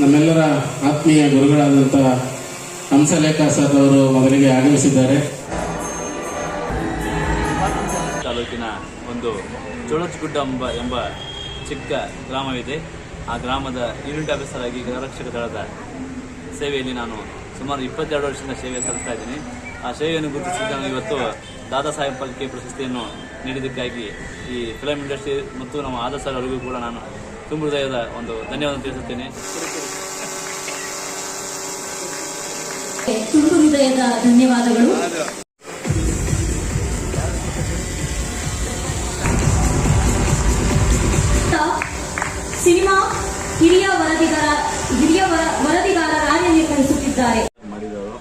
ನಮ್ಮೆಲ್ಲರ ಆತ್ಮೀಯ ಗುರುಗಳಾದಂತಹ ಹಂಸಲೇಖ ಸರ್ ಅವರು ಮೊದಲಿಗೆ ಆಗಮಿಸಿದ್ದಾರೆ. ತಾಲೂಕಿನ ಒಂದು ಚೋಳಚ್ಗುಡ್ಡ ಎಂಬ ಎಂಬ ಚಿಕ್ಕ ಗ್ರಾಮವಿದೆ. ಆ ಗ್ರಾಮದ ಯೂನಿಟ್ ಆಫೀಸರ್ ಗೃಹರಕ್ಷಕ ದಳದ ಸೇವೆಯಲ್ಲಿ ನಾನು ಸುಮಾರು ಇಪ್ಪತ್ತೆರಡು ವರ್ಷದಿಂದ ಸೇವೆ ಸಲ್ಲಿಸ್ತಾ ಇದ್ದೀನಿ. ಆ ಸೇವೆಯನ್ನು ಗುರುತಿಸಿದ ನಾನು ಇವತ್ತು ದಾದಾ ಸಾಹೇಬ್ ಫಲ್ಕೆ ಪ್ರಶಸ್ತಿಯನ್ನು ನೀಡಿದ್ದಕ್ಕಾಗಿ ಈ ಫಿಲಂ ಇಂಡಸ್ಟ್ರಿ ಮತ್ತು ನಮ್ಮ ಆದರ್ ಸರ್ ಅವರಿಗೂ ಕೂಡ ನಾನು ತುಂಬ ಹೃದಯದ ಒಂದು ಧನ್ಯವಾದ ತಿಳಿಸುತ್ತೇನೆ. ತುಂಬ ಹೃದಯದ ಧನ್ಯವಾದಗಳು. ಸಿನಿಮಾ ಹಿರಿಯ ವರದಿಗಾರ ಹಿರಿಯ ವರದಿಗಾರ ಕಾರ್ಯನಿರ್ವಹಿಸುತ್ತಿದ್ದಾರೆ ಮಾಡಿದವರು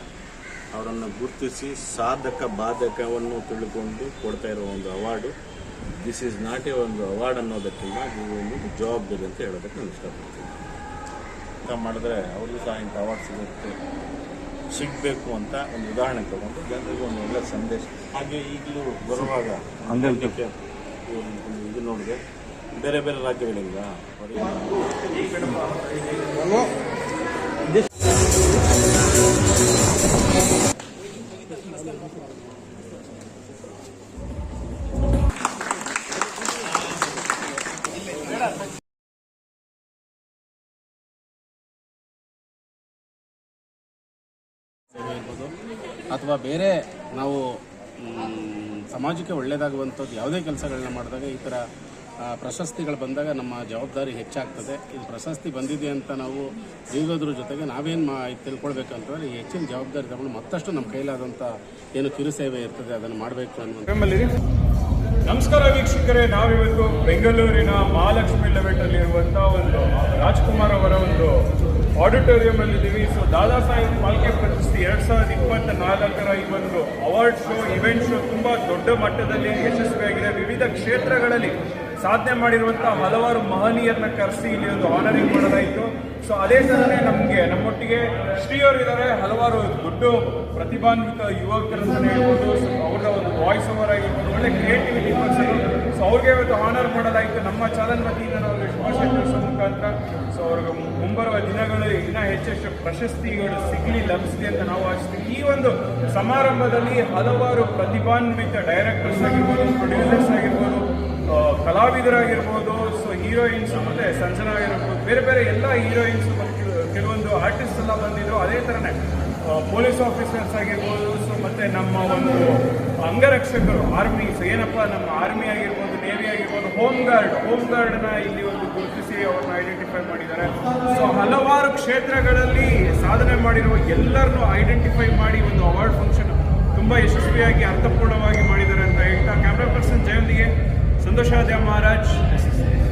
ಅವರನ್ನು ಗುರುತಿಸಿ ಸಾಧಕ ಬಾಧಕವನ್ನು ತಿಳ್ಕೊಂಡು ಕೊಡ್ತಾ ಇರೋ ಒಂದು award. This is not a ಒಂದು ಅವಾರ್ಡ್ ಅನ್ನೋದಕ್ಕಿಂತ ಇದು ಒಂದು ಜವಾಬ್ದಾರಿ ಅಂತ ಹೇಳೋದಕ್ಕೆ ನಾನು ಇಷ್ಟಪಡ್ತೀನಿ. ಊಟ ಮಾಡಿದ್ರೆ ಅವ್ರಿಗೂ ಸಹ ಇಂಥ ಅವಾರ್ಡ್ ಸಿಗುತ್ತೆ. ಸಿಗಬೇಕು ಅಂತ ಒಂದು ಉದಾಹರಣೆ ತಗೊಂಡು ಜನರಿಗೂ ಒಂದು ಒಳ್ಳೆ ಸಂದೇಶ. ಹಾಗೆ ಈಗಲೂ ಬರುವಾಗ ಇದು ನೋಡಿದೆ. ಬೇರೆ ಬೇರೆ ರಾಜ್ಯಗಳಿಂದ. ಅಥವಾ ಬೇರೆ ನಾವು ಸಮಾಜಕ್ಕೆ ಒಳ್ಳೆಯದಾಗುವಂಥದ್ದು ಯಾವುದೇ ಕೆಲಸಗಳನ್ನ ಮಾಡಿದಾಗ ಈ ಥರ ಪ್ರಶಸ್ತಿಗಳು ಬಂದಾಗ ನಮ್ಮ ಜವಾಬ್ದಾರಿ ಹೆಚ್ಚಾಗ್ತದೆ. ಇದು ಪ್ರಶಸ್ತಿ ಬಂದಿದೆ ಅಂತ ನಾವು ಬೀಗೋದ್ರ ಜೊತೆಗೆ ನಾವೇನು ಮಾ ತಿಳ್ಕೊಳ್ಬೇಕಂತಂದ್ರೆ ಹೆಚ್ಚಿನ ಜವಾಬ್ದಾರಿ ತಗೊಂಡು ಮತ್ತಷ್ಟು ನಮ್ಮ ಕೈಲಾದಂಥ ಏನು ಕಿರುಸೇವೆ ಇರ್ತದೆ ಅದನ್ನು ಮಾಡಬೇಕು ಅನ್ನೋ ನಮಸ್ಕಾರ ವೀಕ್ಷಕರೇ, ನಾವಿವತ್ತು ಬೆಂಗಳೂರಿನ ಮಹಾಲಕ್ಷ್ಮಿ ಲೆವೆಟಲ್ಲಿರುವಂಥ ಒಂದು ರಾಜ್ಕುಮಾರ್ ಅವರ ಒಂದು ಆಡಿಟೋರಿಯಂ ಅಲ್ಲಿ ಇದ್ದೀವಿ ಸೊ ದಾದಾ ಸಾಹೇಬ್ ಫಾಲ್ಕೆ ಪ್ರಶಸ್ತಿ ಎರಡ್ ಸಾವಿರದ ಇಪ್ಪತ್ತ ನಾಲ್ಕರ ಈ ಒಂದು ಅವಾರ್ಡ್ ಶೋ ಇವೆಂಟ್ ಶೋ ತುಂಬಾ ದೊಡ್ಡ ಮಟ್ಟದಲ್ಲಿ ಯಶಸ್ವಿಯಾಗಿದೆ. ವಿವಿಧ ಕ್ಷೇತ್ರಗಳಲ್ಲಿ ಸಾಧನೆ ಮಾಡಿರುವಂತಹ ಹಲವಾರು ಮಹನೀಯರನ್ನ ಕರೆಸಿ ಇಲ್ಲಿ ಒಂದು ಆನರಿಂಗ್ ಮಾಡಲಾಯಿತು. ಸೊ ಅದೇ ಥರನೇ ನಮಗೆ, ನಮ್ಮೊಟ್ಟಿಗೆ ಶ್ರೀಯವರು ಇದ್ದಾರೆ. ಹಲವಾರು ದೊಡ್ಡ ಪ್ರತಿಭಾನ್ವಿತ ಯುವಕರನ್ನ ಹೇಳ್ಬೋದು. ಅವರ ಒಂದು ವಾಯ್ಸ್ ಓವರ್ ಆಗಿರ್ಬೋದು ಒಳ್ಳೆ ಕ್ರಿಯೇಟಿವಿಟಿ ಪರ್ಸನ್ ಸೊ ಅವ್ರಿಗೆ ಇವತ್ತು ಆನರ್ ಮಾಡಲಾಯಿತು. ನಮ್ಮ ಚಾಲನ್ ವತಿಯಿಂದ ನಾವು ಶುಭಾಶಯ ಮುಖಾಂತರ. ಸೊ ಅವ್ರಿಗೆ ಮುಂಬರುವ ದಿನಗಳು ಇನ್ನೂ ಹೆಚ್ಚೆಷ್ಟು ಪ್ರಶಸ್ತಿಗಳು ಸಿಗಲಿ, ಲಭಿಸಲಿ ಅಂತ ನಾವು ಆಶಿಸ್ತೀವಿ. ಈ ಒಂದು ಸಮಾರಂಭದಲ್ಲಿ ಹಲವಾರು ಪ್ರತಿಭಾನ್ವಿತ ಡೈರೆಕ್ಟರ್ಸ್ ಆಗಿರ್ಬೋದು ಪ್ರೊಡ್ಯೂಸರ್ಸ್ ಆಗಿರ್ಬೋದು ಕಲಾವಿದರಾಗಿರ್ಬೋದು ಸೊ ಹೀರೋಯಿನ್ಸ್ ಮತ್ತೆ ಸಂಜನಾ ಆಗಿರ್ಬೋದು ಬೇರೆ ಬೇರೆ ಎಲ್ಲ ಹೀರೋಯಿನ್ಸ್ ಕೆಲವೊಂದು ಆರ್ಟಿಸ್ಟ್ ಎಲ್ಲ ಬಂದಿದ್ರು, ಅದೇ ಥರನೇ ಪೊಲೀಸ್ ಆಫೀಸರ್ಸ್ ಆಗಿರ್ಬೋದು ಸೊ ಮತ್ತೆ ನಮ್ಮ ಒಂದು ಅಂಗರಕ್ಷಕರು ಆರ್ಮಿ ಸೊ ಏನಪ್ಪ, ನಮ್ಮ ಆರ್ಮಿ ಆಗಿರ್ಬೋದು ನೇವಿ ಆಗಿರ್ಬೋದು ಹೋಮ್ ಗಾರ್ಡ್ ಹೋಮ್ ಗಾರ್ಡ್ನ ಇಲ್ಲಿ ಒಂದು ಗುರುತಿಸಿ ಅವ್ರನ್ನ ಐಡೆಂಟಿಫೈ ಮಾಡಿದ್ದಾರೆ. ಸೊ ಹಲವಾರು ಕ್ಷೇತ್ರಗಳಲ್ಲಿ ಸಾಧನೆ ಮಾಡಿರುವ ಎಲ್ಲರನ್ನೂ ಐಡೆಂಟಿಫೈ ಮಾಡಿ ಒಂದು ಅವಾರ್ಡ್ ಫಂಕ್ಷನ್ ತುಂಬಾ ಯಶಸ್ವಿಯಾಗಿ, ಅರ್ಥಪೂರ್ಣವಾಗಿ ಮಾಡಿದ್ದಾರೆ ಅಂತ ಹೇಳ್ತಾ ಕ್ಯಾಮ್ರಾ ಪರ್ಸನ್ ಜಯಂತಿಗೆ ಸಂತೋಷಾದ್ಯ ಮಹಾರಾಜ್